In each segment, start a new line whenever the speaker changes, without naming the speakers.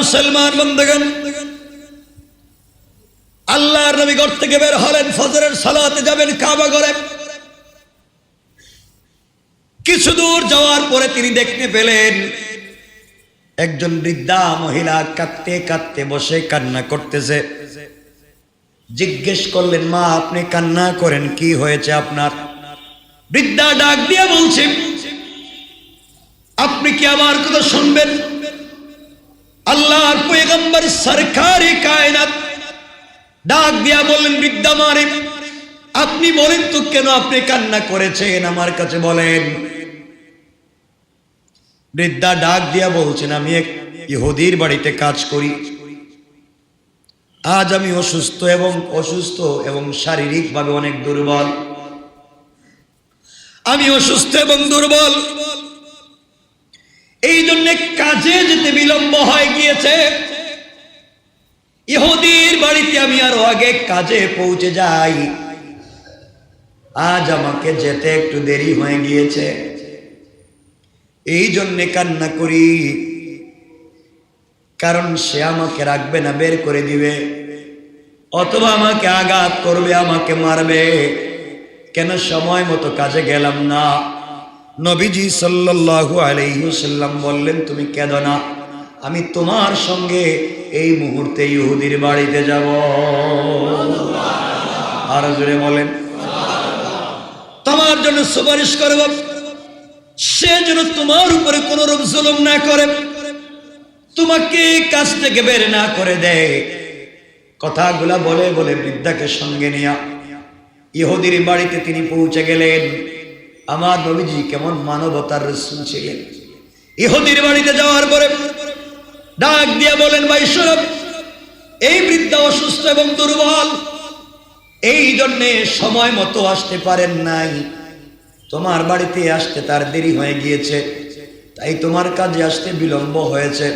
মুসলমান বন্ধুগণ, আল্লাহর নবী ঘর থেকে বের হলেন, ফজরের সালাতে যাবেন কাবা ঘরে। কিছু দূর যাওয়ার পরে তিনি দেখতে পেলেন, একজন বৃদ্ধা মহিলা কাঁদতে কাঁদতে বসে কান্না করতেছে। জিজ্ঞেস করলেন, মা, আপনি কান্না করেন, কি হয়েছে আপনার? বৃদ্ধা ডাক দিয়ে বলছে, আপনি কি আমার কথা শুনবেন? আল্লাহর পয়গম্বর সরকারি কায়নাত। ডাক দিয়া বললেন, বৃদ্ধা মারে, আপনি বলেন তো কেন আপনি কান্না করেছেন? আমার কাছে বলেন, বৃদ্ধা ডাক দিয়া বলছেন, আমি এক ইহুদির বাড়িতে কাজ করি। আজ আমি অসুস্থ এবং অসুস্থ এবং শারীরিকভাবে অনেক দুর্বল। আমি অসুস্থ এবং দুর্বল। এই জন্য কাজে যেতে বিলম্ব হয়ে গিয়েছে। ইহুদির বাড়িতে আমি আরও আগে কাজে পৌঁছে যাই। আজ আমাকে যেতে একটু দেরি হয়ে গিয়েছে। এই জন্যে কান্না করি। কারণ সে আমাকে রাখবে না, বের করে দিবে। অথবা আমাকে আঘাত করবে, আমাকে মারবে। কেন সময় মতো কাজে গেলাম না? নবীজি সাল্লাল্লাহু আলাইহি সাল্লাম বললেন, তুমি কেঁদো না। আমি তোমার সঙ্গে এই মুহূর্তে ইহুদির বাড়িতে যাব। আর জোরে বলেন, তোমার জন্য সুপারিশ করব। সে যেন তোমার উপরে কোন রূপ জুলুম না করে। তোমাকে কাছ থেকে বের না করে দেয়। কথাগুলা বলে বলে বৃদ্ধাকে সঙ্গে নিয়া ইহুদির বাড়িতে তিনি পৌঁছে গেলেন। আমার নবীজি কেমন মানবতার রসুল ছিলেন। ইহুদির বাড়িতে যাওয়ার পরে ডাক দিয়ে বলেন, ভাই সরব এই বৃদ্ধা অসুস্থ এবং দুর্বল, এই জন্যে সময় মতো আসতে পারেন নাই। তোমার বাড়িতে আসতে তার দেরি হয়ে গিয়েছে, তাই তোমার কাজে আসতে বিলম্ব হয়েছে।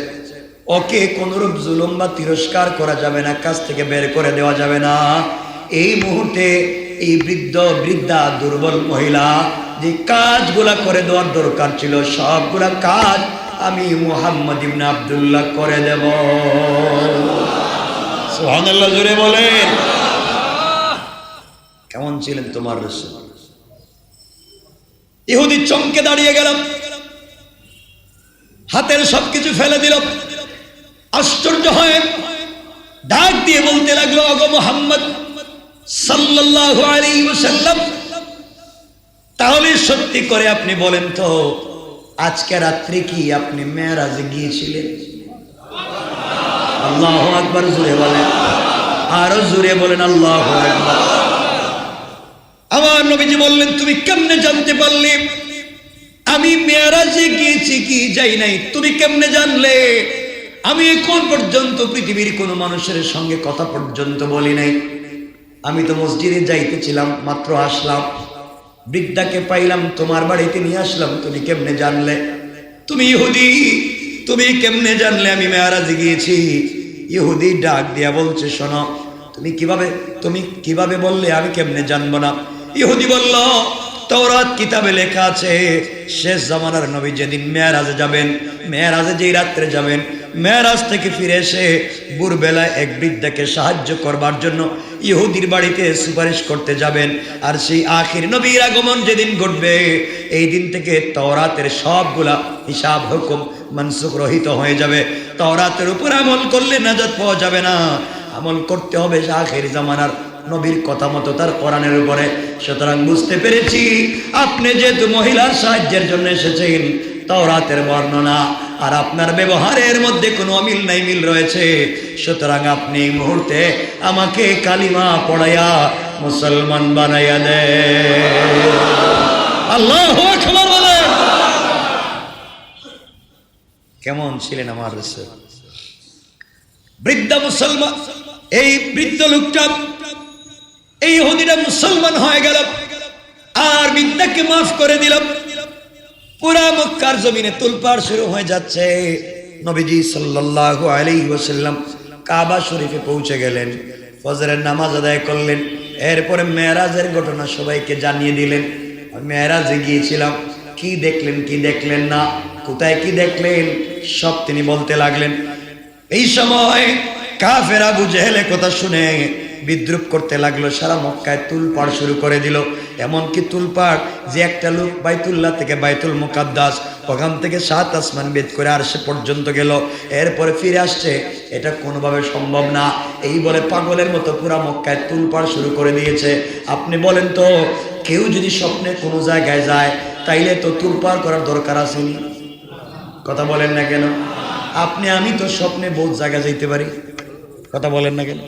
ওকে কোনরূপ জুলুম বা তিরস্কার করা যাবে না, কাজ থেকে বের করে দেওয়া যাবে না। এই মুহূর্তে এই বৃদ্ধ, বৃদ্ধা, দুর্বল মহিলা যে কাজগুলা করে দেওয়ার দরকার ছিল, সবগুলা কাজ আমি মুহাম্মদ ইবনে আব্দুল্লাহ করে দেব। সুবহানাল্লাহ জুড়ে বলেন। কেমন ছিলেন তোমার ইহুদি চমকে দাঁড়িয়ে গেলাম। হাতের সবকিছু ফেলে দিল আশ্চর্য হয়ে ডাক দিয়ে বলতে লাগল, অগ মোহাম্মদ সাল্লাল্লাহু আলাইহি ওয়াসাল্লাম তাহলে সত্যি করে আপনি বলেন তো, আজকে রাত্রে কি আপনি মেরাজে গিয়েছিলেন? আল্লাহ আকবার জুড়ে বলেন। আরও জুড়ে বলেন আল্লাহ আমার নবীজি বললেন, তুমি কেমনে জানতে পারলে? আমি মেয়ারাজে গিয়েছি কি যাই নাই, তুমি কেমনে জানলে? আমি এখন পর্যন্ত পৃথিবীর কোন মানুষের সঙ্গে কথা পর্যন্ত বলি নাই। আমি তো মসজিদে যাইতেছিলাম, মাত্র আসলাম। বৃদ্ধাকে পাইলাম, তোমার বাড়িতে নিয়ে আসলাম, তুমি কেমনে জানলে? তুমি ইহুদি, তুমি কেমনে জানলে আমি মেয়ারাজে গিয়েছি? ইহুদি ডাক দিয়া বলছে, শোনো, তুমি কীভাবে তুমি কীভাবে বললে আমি কেমনে জানব না? ইহুদি বলল, তওরাত কিতাবে লেখা আছে, শেষ জামানার নবী যেদিন মেয়ারাজে যাবেন, মেয়ারাজে যেই রাত্রে যাবেন মেয়ারাজ থেকে ফিরে এসে ভোরবেলায় এক বৃদ্ধাকে সাহায্য করবার জন্য ইহুদির বাড়িতে সুপারিশ করতে যাবেন। আর সেই আখির নবীর আগমন যেদিন ঘটবে, এই দিন থেকে তওরাতের সবগুলা হিসাব, হুকুম মনসুখ রহিত হয়ে যাবে। তওরাতের উপর আমল করলে নাজাত পাওয়া যাবে না। আমল করতে হবে আখের জামানার নবীর কথা মতো তার কোরআনের উপরে। সুতরাং বুঝতে পেরেছি, আপনি যেহেতু মহিলার সাহায্যের জন্য এসেছেন তাও রাতের বর্ণনা আর আপনার ব্যবহারের মধ্যে কোনো অমিল নাই, মিল রয়েছে। সুতরাং আপনি এই মুহূর্তে আমাকে কালিমা পড়াইয়া মুসলমান বানাইয়া দে আল্লাহ কেমন ছিলেন আমার রসুল বৃদ্ধা মুসলমান, এই বৃদ্ধ লোকটা, এই হদিটা মুসলমান হয়ে গেল। আর বিদ্যাকে মাফ করে দিল পুরা মক্কার জমিনে তুলপার শুরু হয়ে যাচ্ছে। নবীজি আলাইহি ওয়াসাল্লাম কাবা শরীফে পৌঁছে গেলেন। ফজরের নামাজ আদায় করলেন। এরপরে মেরাজের ঘটনা সবাইকে জানিয়ে দিলেন। মেরাজে গিয়েছিলাম, কি দেখলেন কি দেখলেন না, কোথায় কি দেখলেন, সব তিনি বলতে লাগলেন। এই সময় কাফের জেহেলে কথা শুনে বিদ্রুপ করতে লাগল, সারা মক্কায় তুলপাড় শুরু করে দিল। এমনকি তুলপাড় যে একটা লোক বাইতুল্লাহ থেকে বাইতুল মুকাদ্দাস, ওখান থেকে সাত আসমান বেদ করে আর সে পর্যন্ত গেল। এরপরে ফিরে আসছে, এটা কোনোভাবে সম্ভব না। এই বলে পাগলের মতো পুরা মক্কায় তুলপাড় শুরু করে দিয়েছে। আপনি বলেন তো, কেউ যদি স্বপ্নে কোনো জায়গায় যায়, তাইলে তো তুলপাড় করার দরকার আসেনি। কথা বলেন না কেন? আপনি, আমি তো স্বপ্নে বহুত জায়গা যাইতে পারি। কথা বলেন না কেন?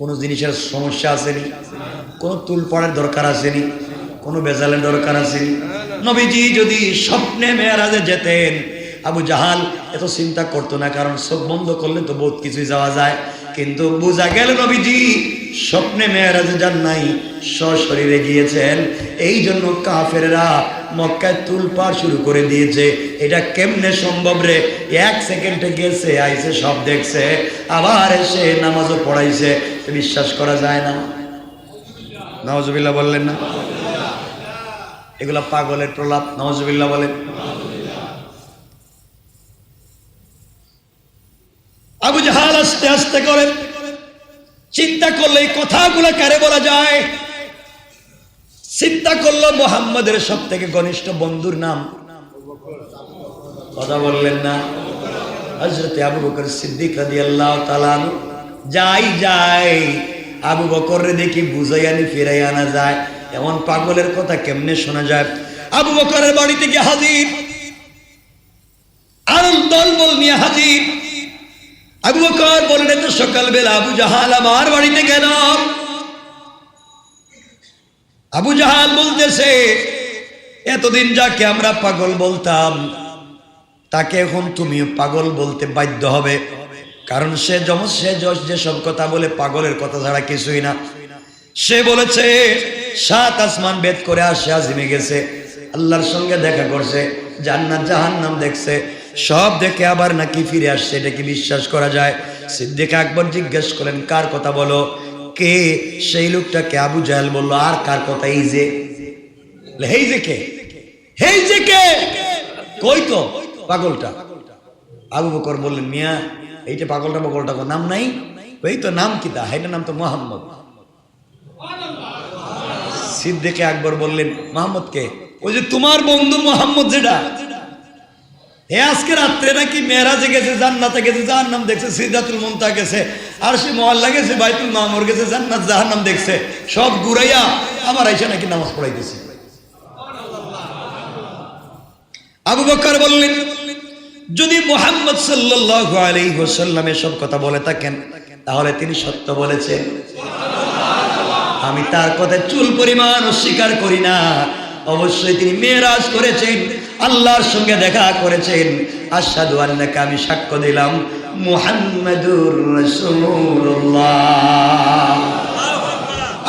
কোনো জিনিসের সমস্যা আসেনি, কোনো তুল পড়ার দরকার আসেনি, কোনো বেজালের দরকার আসেনি। নবীজি যদি স্বপ্নে মেয়েরাজে যেতেন, আবু জাহাল এত চিন্তা করতো না, কারণ চোখ বন্ধ করলে তো বহুত কিছুই যাওয়া যায়। কিন্তু বুঝা গেল নবীজি, স্বপ্নে মেয়েরাজে যান নাই, সশরীরে গিয়েছেন। এই জন্য কাফেররা মক্কায় তুলপাড় শুরু করে দিয়েছে। এটা কেমনে সম্ভব রে? এক সেকেন্ডে গেছে, আইসে সব দেখছে, আবার এসে নামাজও পড়াইছে। বিশ্বাস করা যায় না। নওয়াজবিল্লাহ বললেন না? এগুলা পাগলের প্রলাপ নওয়াজবিল্লাহ বলেন। আবু জাহাল আস্তে আস্তে করে চিন্তা করলে এই কথাগুলো কারে বলা যায়? চিন্তা করল মোহাম্মদের সব থেকে ঘনিষ্ঠ বন্ধুর নাম। কথা বললেন না? হজরতে আবু বকর সিদ্দিক রাজি আল্লাহ তালানু যাই যাই। আবু বকরে দেখি বুঝাই আনি ফিরাই আনা যায়। এমন পাগলের কথা কেমনে শোনা যায়? আবু বকরের বাড়ি থেকে হাজির। সকালবেলা আমার বাড়িতে আবু বলতেছে, এতদিন যাকে আমরা পাগল বলতাম, তাকে এখন তুমি পাগল বলতে বাধ্য হবে। কারণ সে যেমন সে যশ- যেসব কথা বলে পাগলের কথা ছাড়া কিছুই না। সে বলেছে, সাত আসমান বেদ করে আসে, আজিমে গেছে। আল্লাহর সঙ্গে দেখা করছে, জান্নাত, জাহান্নাম দেখছে। সব দেখে আবার নাকি ফিরে আসছে, এটা কি বিশ্বাস করা যায়? সিদ্দিক আকবর জিজ্ঞেস করেন কার কথা বলো? কে? সেই লোকটাকে আবু জাহেল বলল, আর কার কথা? এই যে। হেই যে কে? হেই যে কে? কই তো পাগলটা? আবু বকর বললেন, মিয়া এইটা পাগলটা পাগলটা নাম নাই? ওই তো নাম কি তা? হেটার নাম তো মোহাম্মদ। সিদ্দিকে আকবর বললেন, মোহাম্মদ কে? ওই যে তোমার বন্ধু মোহাম্মদ যেটা। হে আজকে রাত্রে নাকি মেয়েরাজে গেছে, জান্নাতে গেছে, জাহান্নাম দেখছে, সিদ্ধাতুল মুনতা গেছে আর সে মহল্লা গেছে, বাইতুল মামুর গেছে, জান্নাত, জাহান্নাম দেখছে, সব ঘুরাইয়া আমার আইসা নাকি নামাজ পড়াইতেছে। আবু বকর বললেন যদি মোহাম্মদ সাল্লাল্লাহু আলাইহি ওয়াসাল্লাম এসব কথা বলে থাকেন, তাহলে তিনি সত্য বলেছেন। আমি তার কথা চুল পরিমাণ অস্বীকার করি না। অবশ্যই তিনি মেয়েরাজ করেছেন, আল্লাহর সঙ্গে দেখা করেছেন। আসাদু আন্নাকে, আমি সাক্ষ্য দিলাম, মুহাম্মাদুর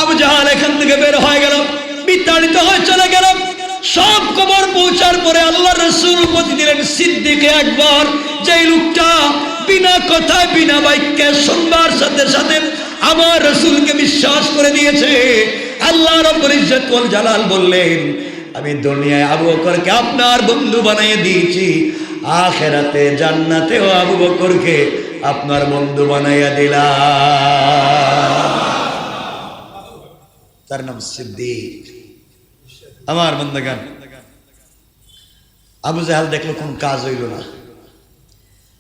আবু জাহাল এখান থেকে বের হয়ে গেল, বিতাড়িত হয়ে চলে গেল। সব খবর পৌঁছার পরে আল্লাহ রসুল উপতি দিলেন সিদ্দিকে একবার। যে লোকটা বিনা কথায়, বিনা বাক্যে শুনবার সাথে সাথে আমার রসুলকে বিশ্বাস করে দিয়েছে। আল্লাহ রব্বুল জালাল বললেন, আমি দুনিয়ায় আবু বকরকে আপনার বন্ধু বানিয়ে দিয়েছি। আখেরাতে জান্নাতেও আবু বকরকে আপনার বন্ধু বানাইয়া দিলাম। তার নাম সিদ্দিক। আমার বন্দাগান। আবু জাহাল দেখল কোন কাজ হইল না।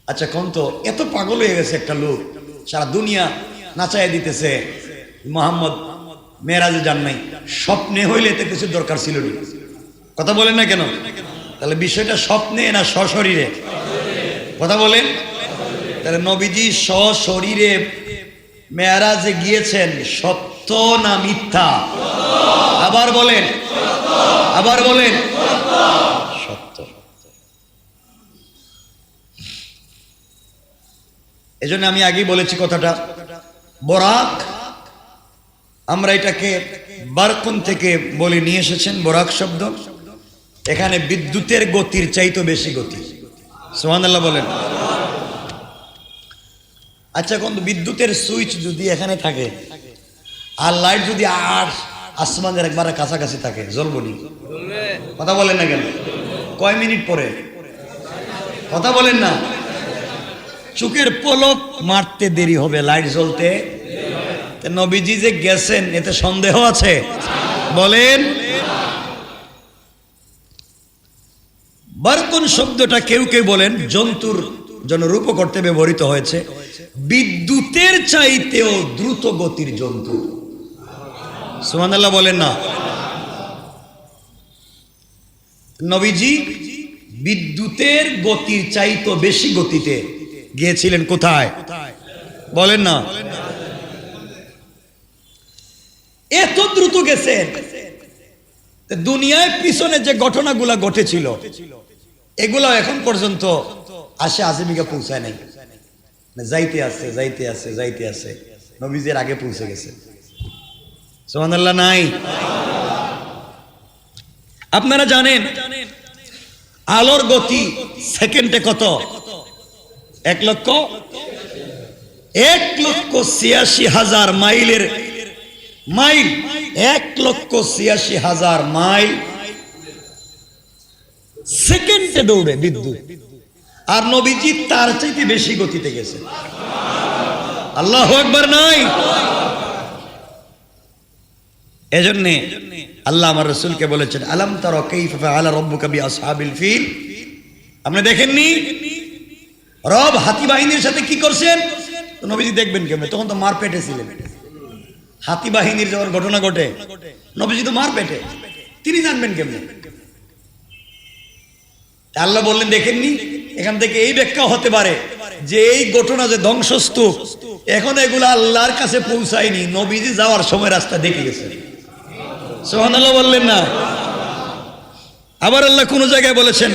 আচ্ছা কোন তো এত পাগল হয়ে গেছে একটা লোক, সারা দুনিয়া নাচাইয়া দিতেছে। মোহাম্মদ মেয়েরাজে যান নাই। স্বপ্নে হইলে এতে কিছু দরকার ছিল না। কথা বলেন না কেন? তাহলে বিষয়টা স্বপ্নে না সশরীরে? কথা বলেন। তাহলে নবীজি সশরীরে মেয়ারাজে গিয়েছেন সত্য না মিথ্যা? আবার বলেন। আবার বলেন। সত্য। এজন্য আমি আগেই বলেছি কথাটা। বরাক, আমরা এটাকে বারকুন থেকে বলে নিয়ে এসেছেন, বরাক শব্দ। এখানে বিদ্যুতের গতির চাইতো বেশি গতি। সোহানাল্লাহ বলেন। আচ্ছা কোন বিদ্যুতের সুইচ যদি এখানে থাকে আর লাইট যদি আর আসমানের একবারে কাছাকাছি থাকে জ্বলবনি কথা বলেন না কেন? কয় মিনিট পরে? কথা বলেন না। চোখের পলক মারতে দেরি হবে লাইট জ্বলতে। নবীজি যে গেছেন এতে সন্দেহ আছে। বলেন। বারকুন শব্দটা কেউ কেউ বলেন জন্তুর জন্য রূপ করতে ব্যবহৃত হয়েছে। বিদ্যুতের চাইতেও দ্রুত গতির জন্তু। সুমানাল্লাহ বলেন না। নবীজি বিদ্যুতের গতির চাইতো বেশি গতিতে গিয়েছিলেন কোথায়? বলেন না। এত দ্রুত গেছেন। তা দুনিয়ায় পিছনে যে ঘটনাগুলা ঘটেছিল এগুলো এখন পর্যন্ত আসে আজিমিকা পৌঁছায় নাই। যাইতে আছে যাইতে আছে যাইতে আছে। নবীজের আগে পৌঁছে গেছে। সোহানাল্লাহ নাই। আপনারা জানেন, আলোর গতি সেকেন্ডে কত? এক লক্ষ? এক লক্ষ ছিয়াশি হাজার মাইলের মাইল। এক লক্ষ ছিয়াশি হাজার মাইল। সেকেন্ডে দৌড়ে বিদ্যুৎ। আর নবীজি তার চাইতে বেশি গতিতে গেছে। আল্লাহ একবার নাই। এজন্যে আল্লাহ আমার রসুলকে বলেছেন, আলাম তার আপনি দেখেননি? রব হাতি বাহিনীর সাথে কি করছেন? নবীজি দেখবেন কেমন? তখন তো মার পেটে ছিলেন। হাতি বাহিনীর যখন ঘটনা ঘটে, নবীজি তো মার পেটে। তিনি জানবেন কেমনে? আল্লাহ বললেন, দেখেননি? এখান থেকে এই ব্যাখ্যা হতে পারে যে এই ঘটনা যে ধ্বংসস্তূপ, এখন এগুলো আল্লাহর কাছে পৌঁছায়নি। নবীজি যাওয়ার সময় রাস্তা দেখে গেছে সোহানাল্লাহ বললেন না। আবার আল্লাহ কোন জায়গায় বলেছেন,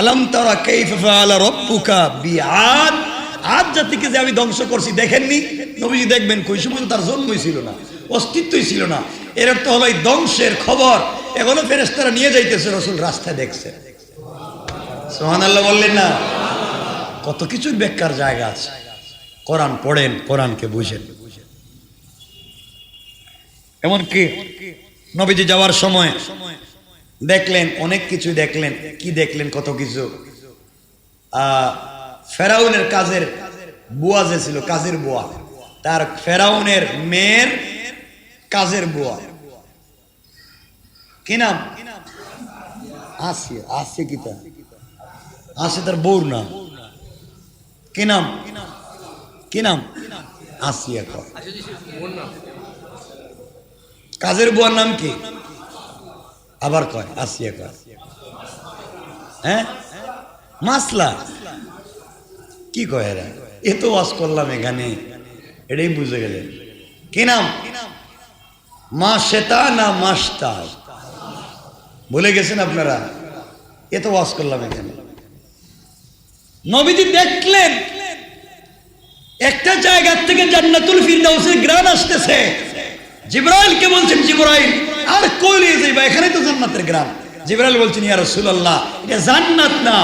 আলাম তারা কাইফা আলা রব্বুকা বিআদ? আদ জাতিকে যে আমি ধ্বংস করছি, দেখেননি? নবীজি দেখবেন, কই সময় তার জন্মই ছিল না, অস্তিত্বই ছিল না। এর অর্থ হলো এই ধ্বংসের খবর। এখনও ফেরেস্তারা নিয়ে যাইতেছে, রসুল রাস্তায় দেখছে। সোহান আল্লাহ বললেন না। কত কিছুর বেকার জায়গা আছে। কোরআন পড়েন, কোরআনকে বুঝেন। এমনকি নবীজি যাওয়ার সময় দেখলেন, অনেক কিছু দেখলেন। কি দেখলেন, কত কিছু? ফেরাউনের কাজের বুয়া যে ছিল, কাজের বুয়া। তার ফেরাউনের মেয়ের কাজের বুয়া। কি নাম? আসি আসি কি তা আসি তার বউর নাম। কি নাম? কি নাম? আসিয়া কাজের বুয়ার নাম কি? আবার কয়, আসিয়া কয়। হ্যাঁ? মাসলা। কি কয় এরা? এ তো ওয়াজ করলাম এখানে। এটাই বুঝে গেলেন। কি নাম? মা শ্বেতা না মাস্তা? বলে গেছেন আপনারা? এ তো ওয়াজ করলাম এখানে। নবীজি দেখলেন, একটা জায়গা থেকে জান্নাতুল ফিরদাউসের গ্রান আসতেছে। জিব্রাইলকে বলছেন, জিব্রাইল, আর কই নিয়ে যাইবা? এখানে তো জান্নাতের গ্রাম। জিব্রাইল বলছেন, ইয়া রাসূলুল্লাহ, এটা জান্নাত না,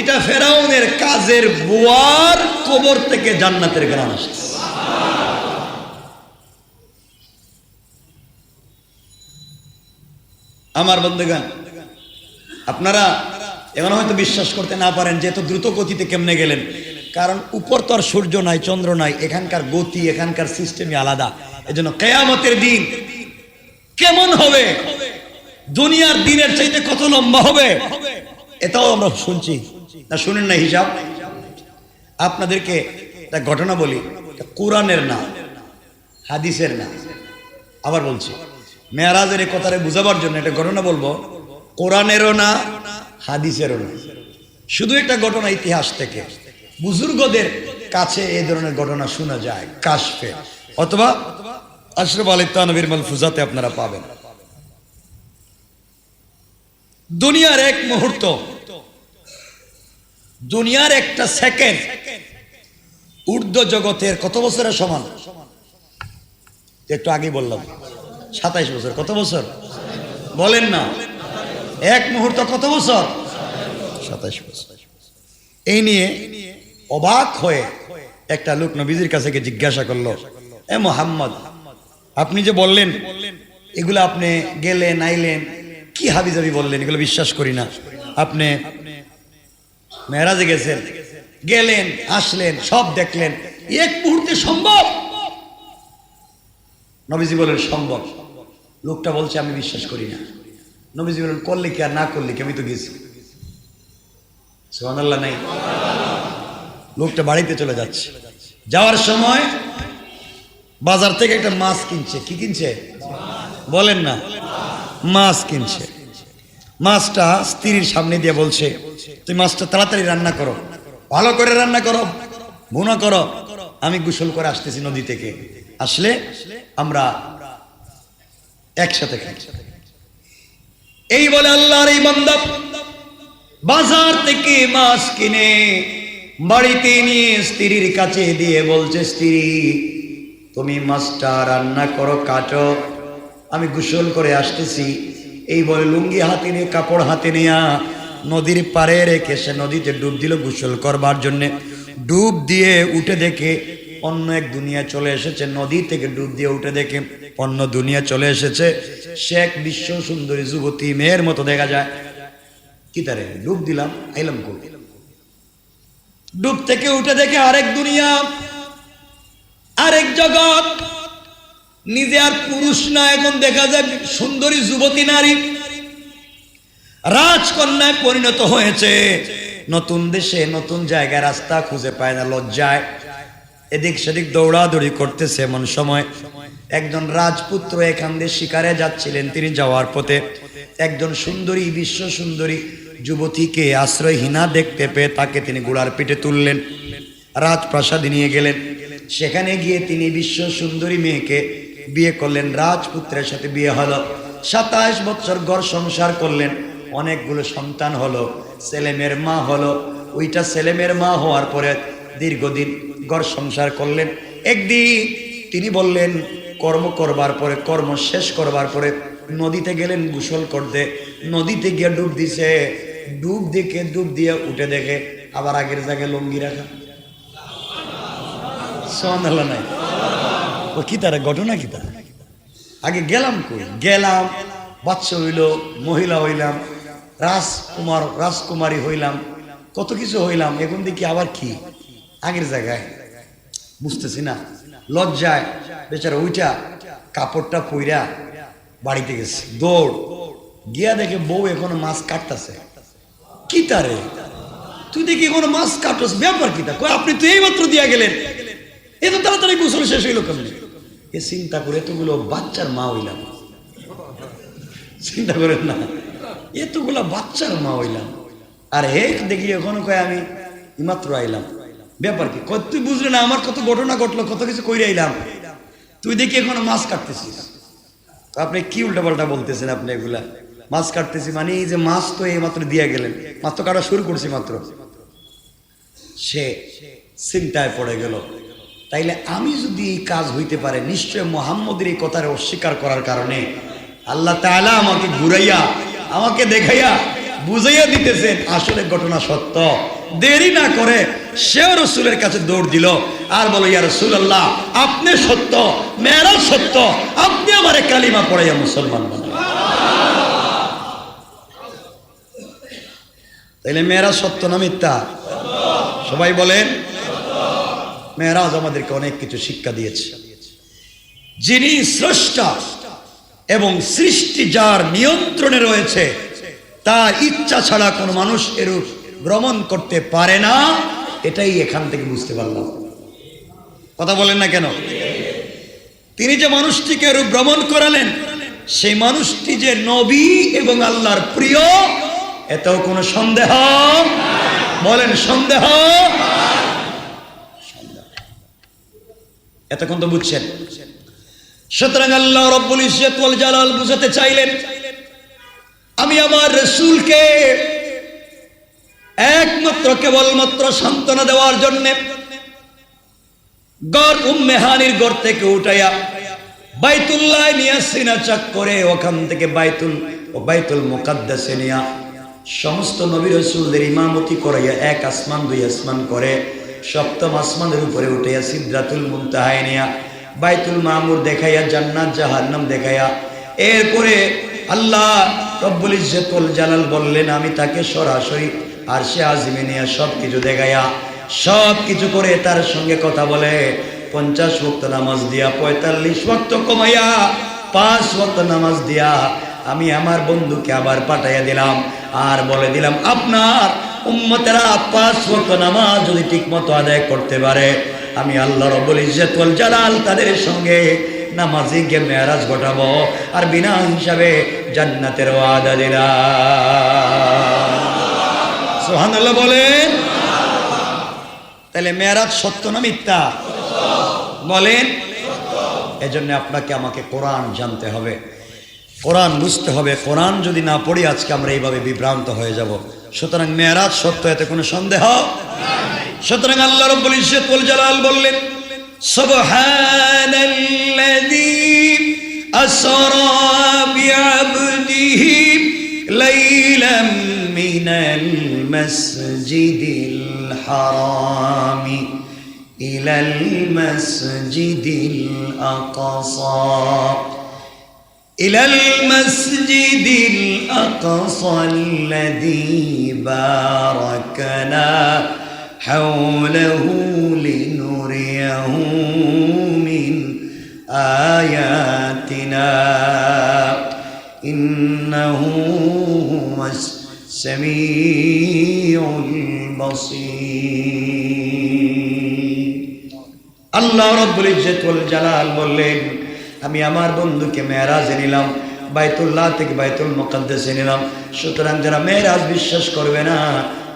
এটা ফেরাউনের কাজের বুয়ার কবর থেকে জান্নাতের গ্রাম আসছে আমার বন্ধুগান আপনারা এখন হয়তো বিশ্বাস করতে না পারেন যে এত দ্রুত গতিতে কেমনে গেলেন। কারণ উপর তো আর সূর্য নাই, চন্দ্র নাই, এখানকার গতি, এখানকার সিস্টেমই আলাদা। এজন্য কেয়ামতের দিন কেমন হবে? দুনিয়ার দিনের চাইতে কত লম্বা হবে? এটাও আমরা শুনছি। না, শুনেন না হিসাব। আপনাদেরকে একটা ঘটনা বলি। কোরআনের না, হাদিসের না। আবার বলছি, মেয়ারাজের এই কথাটা বুঝাবার জন্য একটা ঘটনা বলব। কোরআনেরও না, হাদিসেরও না। শুধু একটা ঘটনা ইতিহাস থেকে। বুজুর্গদের কাছে এই ধরনের ঘটনা শোনা যায়, কাশফে। অথবা আশরফ আলী তানবীর ফুজাতে আপনারা পাবেন। দুনিয়ার এক মুহূর্ত, দুনিয়ার একটা সেকেন্ড, ঊর্ধ্ব জগতের কত বছরের সমান? একটু আগে বললাম, সাতাইশ বছর, কত বছর? বলেন না। এক মুহূর্ত কত বছর? সাতাইশ বছর। এই নিয়ে অবাক হয়ে একটা লোক নবীজির কাছে জিজ্ঞাসা করল, এ মোহাম্মদ আপনি যে বললেন, এগুলো আপনি গেলেন, আইলেন, কি হাবিজাবি বললেন, এগুলো বিশ্বাস করি না। আপনি মেহরাজে গেছেন, গেলেন, আসলেন, সব দেখলেন, এক মুহূর্তে সম্ভব? নবীজি বলেন, সম্ভব। লোকটা বলছে, আমি বিশ্বাস করি না। নবীজি বলেন, করলে কি আর না করলে কি? আমি তো গেছি। সুবহানাল্লাহ, নাই। লোকটা বাড়িতে চলে যাচ্ছে। যাওয়ার সময় বাজার থেকে একটা মাছ কিনছে। কি কিনছে? বলেন না। মাছ কিনছে। মাছটা স্ত্রীর সামনে দিয়ে বলছে তুই মাছটা তাড়াতাড়ি রান্না করো। ভালো করে রান্না করো। ভুনা করো। আমি গোসল করে আসতেছি নদী থেকে। আসলে আমরা একসাথে খাই। এই বলে আল্লাহর এই বান্দা বাজার থেকে মাছ কিনে বাড়িতে নিয়ে স্ত্রীর কাছে দিয়ে বলছে, স্ত্রী তুমি মাছটা রান্না করো, কাটো। আমি গোসল করে আসতেছি। এই বলে লুঙ্গি হাতে নিয়ে, কাপড় হাতে নেয়া নদীর পাড়ে রেখে সে নদীতে ডুব দিল গোসল করবার জন্যে। ডুব দিয়ে উঠে দেখে অন্য এক দুনিয়া চলে এসেছে। নদী থেকে ডুব দিয়ে উঠে দেখে অন্য দুনিয়া চলে এসেছে। সে এক বিশ্ব সুন্দরী যুবতী মেয়ের মতো দেখা যায়। কি তারে? ডুব দিলাম, আইলাম কই? ডুব থেকে উঠে দেখে আরেক দুনিয়া। আরেক জগৎ। নিজে আর পুরুষ না, এখন দেখা যায় সুন্দরী যুবতী নারী। রাজকন্যায় পরিণত হয়েছে। নতুন দেশে, নতুন জায়গায় রাস্তা খুঁজে পায় না, লজ্জায়। এদিক সেদিক দৌড়াদৌড়ি করতেছে এমন সময়। একজন রাজপুত্র এখান দিয়ে শিকারে যাচ্ছিলেন, তিনি যাওয়ার পথে। একজন সুন্দরী, বিশ্ব সুন্দরী যুবতীকে আশ্রয়হীনা দেখতে পেয়ে তাকে তিনি গোড়ার পিঠে তুললেন। রাজপ্রাসাদে নিয়ে গেলেন। সেখানে গিয়ে তিনি বিশ্ব সুন্দরী মেয়েকে বিয়ে করলেন, রাজপুত্রের সাথে বিয়ে হলো। সাতাশ বছর ঘর সংসার করলেন, অনেকগুলো সন্তান হলো, ছেলেমেয়ের মা হলো। ওইটা ছেলেমেয়ের মা হওয়ার পরে দীর্ঘদিন ঘর সংসার করলেন। একদিন তিনি বললেন, কর্ম করবার পরে, কর্ম শেষ করবার পরে নদীতে গেলেন গোসল করতে। নদীতে গিয়ে ডুব দিছে। ডুব দেখে, ডুব দিয়ে উঠে দেখে, আবার আগের জায়গায় লঙ্গি রাখা। সন্দেহ নাই। ও কি তারা ঘটনা কি তারা? আগে গেলাম কই? গেলাম বাচ্চা হইল, মহিলা হইলাম, রাজকুমার, রাজকুমারী হইলাম, কত কিছু হইলাম, এখন দেখি আবার কি? আগের জায়গায়। বুঝতেছি না। লজ্জায় বেচারা ওইটা কাপড়টা পইরা বাড়িতে গেছে। দৌড়। গিয়া দেখে বউ এখনও মাছ কাটতেছে। কি তারে? তুই দেখি এখনও মাছ কাটস, ব্যাপার কি তা আপনি তো এই মাত্র দিয়া গেলেন। এ তো তাড়াতাড়ি গোসল শেষ হইল কেমনি? এ চিন্তা করে এতগুলো বাচ্চার মা হইলাম। চিন্তা করেন না, এতগুলা বাচ্চার মা হইলাম। আর হে দেখি এখনও কয় আমি ইমাত্র আইলাম। ব্যাপার কি? কত তুই বুঝলি না, আমার কত ঘটনা ঘটলো, কত কিছু কইরে আইলাম। তুই দেখি এখনও মাছ কাটতেছিস। আপনি কি উল্টা পাল্টা বলতেছেন আপনি এগুলা? মাছ কাটতেছি মানে এই যে মাছ তো এই মাত্র দিয়ে গেলেন। মাছ তো কাটা শুরু করছি মাত্র। সে চিন্তায় পড়ে গেল। তাইলে আমি যদি এই কাজ হইতে পারে, নিশ্চয় মোহাম্মদের এই কথার অস্বীকার করার কারণে আল্লাহ তাআলা আমাকে ঘুরাইয়া, আমাকে দেখাইয়া, বুঝাইয়া দিতেছেন, আসলে ঘটনা সত্য। দেরি না করে সেও রসুলের কাছে দৌড় দিল, আর বলো, ইয়া রসুল আল্লাহ আপনি সত্য মেয়েরা সত্য, আপনি আমারে কালিমা পড়াইয়া মুসলমান বানান তাইলে মেয়েরা সত্য না মিথ্যা? সবাই বলেন মেয়েরাজ আমাদেরকে অনেক কিছু শিক্ষা দিয়েছে। যিনি স্রষ্টা এবং সৃষ্টি যার নিয়ন্ত্রণে রয়েছে, তার ইচ্ছা ছাড়া কোনো মানুষ এরূপ ভ্রমণ করতে পারে না, এটাই এখান থেকে বুঝতে পারলাম। কথা বলেন না কেন? তিনি যে মানুষটিকে এরূপ ভ্রমণ করালেন, সেই মানুষটি যে নবী এবং আল্লাহর প্রিয়, এতেও কোনো সন্দেহ? বলেন সন্দেহ? এতক্ষণ তো বুঝছেন। সুতরাং আল্লাহ রব্বুল ইজ্জত ওয়াল জালাল বুঝাতে চাইলেন, আমি আমার রসুলকে একমাত্র কেবলমাত্র সান্ত্বনা দেওয়ার জন্য গড় উম্মেহানির গড় থেকে উঠাইয়া বাইতুল্লাহ নিয়ে সিনা চাক করে ওখান থেকে বাইতুল ও বাইতুল মুকাদ্দাসে নিয়া সমস্ত নবী রসুলদের ইমামতি করাইয়া এক আসমান, দুই আসমান করে সপ্তম আসমানের উপরে উঠাইয়া সিদ্রাতুল মুনতাহায় নিয়া বাইতুল মামুর দেখাইয়া, জান্নাত জাহান্নাম দেখাইয়া। এরপরে আল্লাহ রব্বুল ইজ্জতুল জালাল বললেন, আমি তাকে সরাসরি আর সে আজমে নিয়ে সব কিছু দেখাইয়া সব কিছু করে তার সঙ্গে কথা বলে, পঞ্চাশ ভক্ত নামাজ দিয়া, পঁয়তাল্লিশ ভক্ত কমাইয়া, পাঁচ ভক্ত নামাজ দিয়া, আমি আমার বন্ধুকে আবার পাঠাইয়া দিলাম, আর বলে দিলাম, আপনার উম্মতেরা পাঁচ ভক্ত নামাজ যদি ঠিক মতো আদায় করতে পারে, আমি আল্লাহ রব্বুল ইজ্জতুল জালাল তাদের সঙ্গে নামাজি গিয়ে মেয়ারাজ ঘটাবো আর বিনা হিসাবে জান্নাতের ওয়াদা দিলাম। সুবহানাল্লাহ বলেন। তাহলে মেয়ারাজ সত্য না মিথ্যা? বলেন। এজন্য আপনাকে আমাকে কোরআন জানতে হবে। কোরআন বুঝতে হবে। কোরআন যদি না পড়ি আজকে আমরা এইভাবে বিভ্রান্ত হয়ে যাব। সুতরাং মেয়ারাজ সত্য, এতে কোনো সন্দেহ? সুতরাং আল্লাহ রব্বুল ইজ্জতুল জালাল বললেন, সুবহানাল্লাযী আসরা বিআবদিহি লাইলাম মিনাল إلى المسجد الأقصى الذي باركنا حوله لنريه من آياتنا إنه هو السميع البصير আল্লাহ রব্বুল ইজ্জতুল জালাল বললেন আমি আমার বন্ধুকে মেয়েরাজে নিলাম বাইতুল্লাহ থেকে বাইতুল মুকাদ্দাসে নিলাম সুতরাং যারা মেয়েরাজ বিশ্বাস করবে না,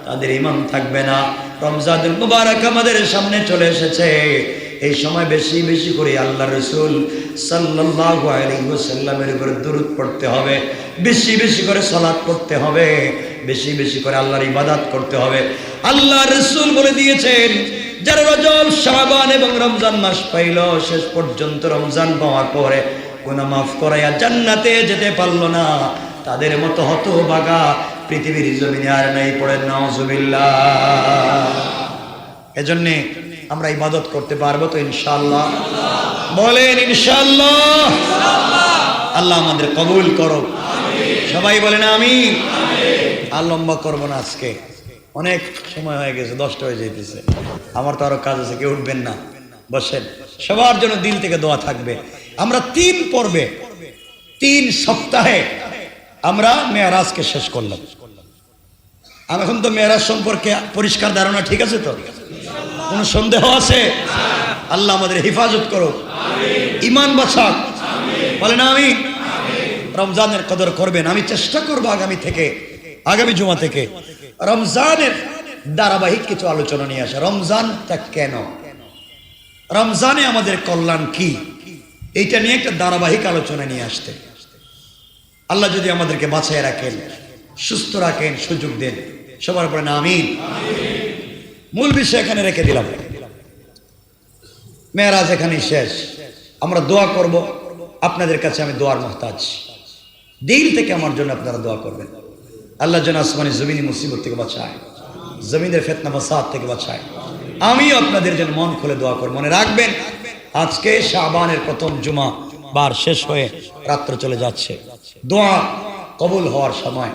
তাদের ইমাম থাকবে না। রমজানুল মুবারক আমাদের সামনে চলে এসেছে। এই সময় বেশি বেশি করে আল্লাহ রসুল সাল্লাল্লাহু আলাইহি ওয়াসাল্লামের উপরে দরুদ পড়তে হবে, বেশি বেশি করে সালাত করতে হবে, বেশি বেশি করে আল্লাহর ইবাদত করতে হবে। আল্লাহ রসুল বলে দিয়েছেন যারা রজব শাবান এবং রমজান মাস পাইল, শেষ পর্যন্ত রমজান পাওয়ার পরে গুনাহ মাফ করাইয়া জান্নাতে যেতে পারল না। তাদের মতো হত বাগা পৃথিবীর জমিনে আর নাই পড়েন নজুবিল্লাহ এজন্যে আমরা ইবাদত করতে পারব তো ইনশাল্লাহ বলেন ইনশাল্লাহ আল্লাহ আমাদের কবুল করো সবাই বলেন আমি আর লম্বা করব না আজকে। অনেক সময় হয়ে গেছে, দশটা হয়ে যেতেছে আমার তো আরও কাজ আছে, কেউ উঠবেন না। বসেন। সবার জন্য দিল থেকে দোয়া থাকবে। আমরা তিন পর্বে, তিন সপ্তাহে আমরা মেয়ারাজকে শেষ করলাম। আমি এখন তো মেয়ারাজ সম্পর্কে পরিষ্কার ধারণা ঠিক আছে তো? কোনো সন্দেহ আছে? আল্লাহ আমাদের হেফাজত করো ইমান বাছাক বলে না আমি রমজানের কদর করবেন। আমি চেষ্টা করব আগামী থেকে আগামী জুমা থেকে রমজানের ধারাবাহিক কিছু আলোচনা নিয়ে আসা। রমজানটা কেন? রমজানে আমাদের কল্যাণ কি? এইটা নিয়ে একটা ধারাবাহিক আলোচনা নিয়ে আসতে। আল্লাহ যদি আমাদেরকে বাঁচায় রাখেন, সুস্থ রাখেন, সুযোগ দেন, সবার পরে না, আমিন। মূল বিষয় এখানে রেখে দিলাম। মেয়েরাজ এখানেই শেষ। আমরা দোয়া করব। আপনাদের কাছে আমি দোয়ার মহতাজ। দিল থেকে আমার জন্য আপনারা দোয়া করবেন। আল্লাহ যেন আসমানি জমিনি মুসিবত থেকে বাঁচায়, জমিনের ফেতনা বাসাদ থেকে বাঁচায়। আমিও আপনাদের জন্য মন খুলে দোয়া করব মনে রাখবেন, আজকে শাবানের প্রথম জুমা বার শেষ হয়ে রাত্র চলে যাচ্ছে। দোয়া কবুল হওয়ার সময়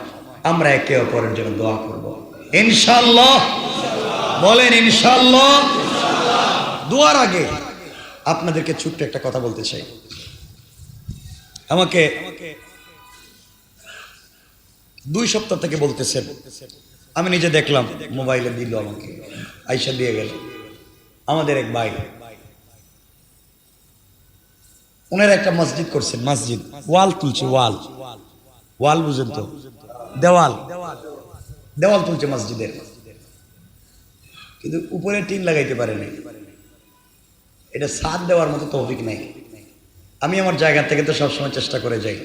আমরা একে অপরের জন্য দোয়া করব। ইনশাল্লাহ বলেন ইনশাল্লাহ দোয়ার আগে আপনাদেরকে ছোট্ট একটা কথা বলতে চাই। আমাকে দুই সপ্তাহ থেকে বলতেছেন, আমি নিজে দেখলাম, মোবাইলে দিল আমাকে, আইসা দিয়ে গেল। আমাদের এক ভাই ওনারা একটা মসজিদ করছেন, মসজিদ, ওয়াল তুলছে, ওয়াল। ওয়াল বুঝেন তো, দেওয়াল। দেওয়াল তুলছে মসজিদের। কিন্তু উপরে টিন লাগাইতে পারে নাই। এটা সাত দেওয়ার মতো তৌফিক নাই। আমি আমার জায়গা থেকে তো সবসময় চেষ্টা করে যাই।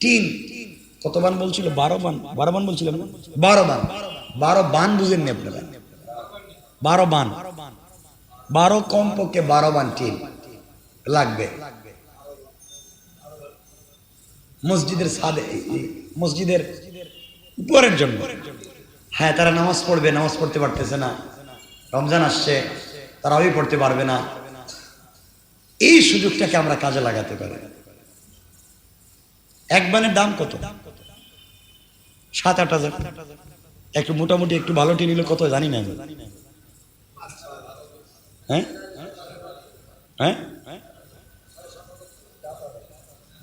টিন কত বান বলছিল? বারো বান বারো বান বলছিলাম না? বারো বান বারো বান বুঝেননি আপনারা। বারো বান বারো কম পক্ষে বারো বান টিন লাগবে। মসজিদের সাদে, মসজিদের উপরের জন্য। হ্যাঁ তারা নামাজ পড়বে, নামাজ পড়তে পারতেছে না। রমজান আসছে, তারা ওই পড়তে পারবে না। এই সুযোগটাকে আমরা কাজে লাগাতে পারি। এক বানের দাম কত? সাত, আট হাজার। একটু মোটামুটি একটু ভালো টিন নিলে কত জানি না। হ্যাঁ? হ্যাঁ?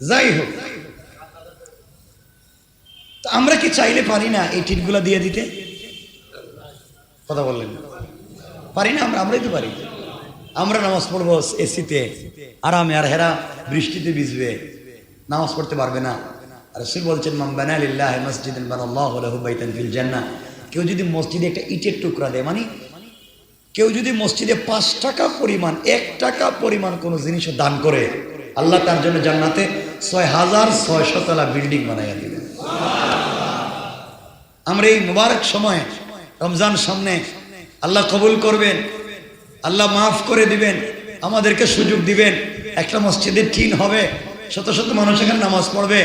যাই হোক। আমরা কি চাইলে পারি না এই টিটগুলা দিয়ে দিতে? কথা বললেন। পারি না আমরা, আমরাই তো পারি। আমরা নামাজ পড়ব এসিতে। আরামে আর হেরা বৃষ্টিতে ভিজবে। নামাজ পড়তে পারবে না। সে বলছেন মাম্বানা লিল্লাহ মসজিদিন বানাল্লাহু লাহু বাইতান ফিল জান্নাহ। কেউ যদি মসজিদে একটা ইটের টুকরা দেয় মানে কেউ যদি মসজিদে পাঁচ টাকা পরিমাণ, এক টাকা পরিমাণ কোনো জিনিসও দান করে, আল্লাহ তার জন্য জান্নাতে ছয় হাজার ছয় শতলা বিল্ডিং বানাইয়া দিবেন। আমরা এই মুবারক সময়, রমজান সামনে, আল্লাহ কবুল করবেন, আল্লাহ মাফ করে দিবেন, আমাদেরকে সুযোগ দিবেন। একটা মসজিদের টিন হবে, শত শত মানুষ এখানে নামাজ পড়বে।